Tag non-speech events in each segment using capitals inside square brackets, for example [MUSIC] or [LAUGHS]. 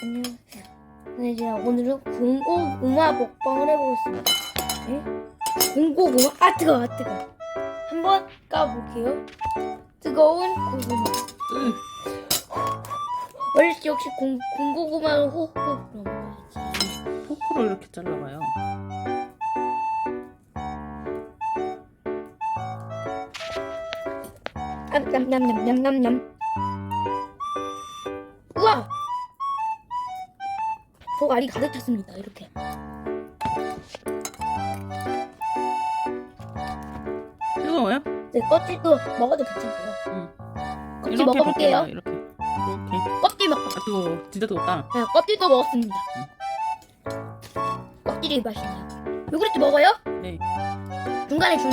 안녕하세요. 네, 제가 오늘은 군고구마 먹방을 해보겠습니다. 네? 군고구마, 아, 뜨거워, 아, 뜨거워. 한번 까볼게요. 뜨거운 고구마. 응. 원래 역시 군, 군고구마는 호호 먹어야지. 포크로 이렇게 잘라봐요. 아, 냠냠냠냠냠냠. 우와! 속 알이 가득 찼습니다, 이렇게. 뜨거워요? 네, 껍질도 먹어도 괜찮고요. 응. 껍질 먹어볼게요. 볼게요, 이렇게. 이렇게. 껍질 먹, 아 뜨거워. 진짜 뜨겁다. 네, 껍질도 먹었습니다. 껍질이 맛있네요. 요구르트 먹어요? 네. 중간에 준.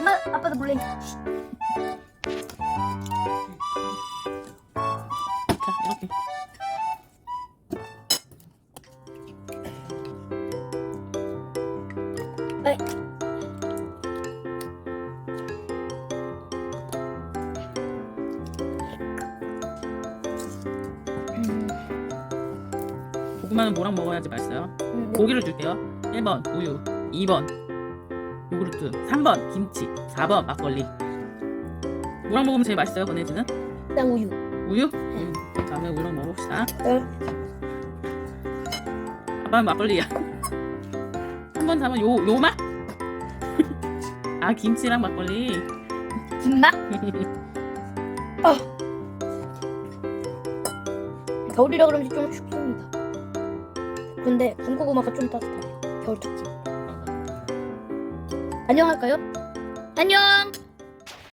엄마, 아빠도 몰래. 고구마는 뭐랑 먹어야지 맛있어요? 음, 고기를 줄게요. 1번 우유, 2번 요구르트, 3번 김치, 4번 막걸리. 뭐랑 먹으면 제일 맛있어요, 권혜지는? 일단 우유. 우유? 음, 다음에 우유랑 먹어봅시다. 네. 아빠는 막걸리야. 3번, 4번 요, 요 맛? [LAUGHS] 아, 김치랑 막걸리. 김맛? [LAUGHS] 겨울이라 그런지 좀 춥습니다. 근데 군고구마가 좀 따뜻하네요. 겨울 특집. 안녕할까요? 안녕.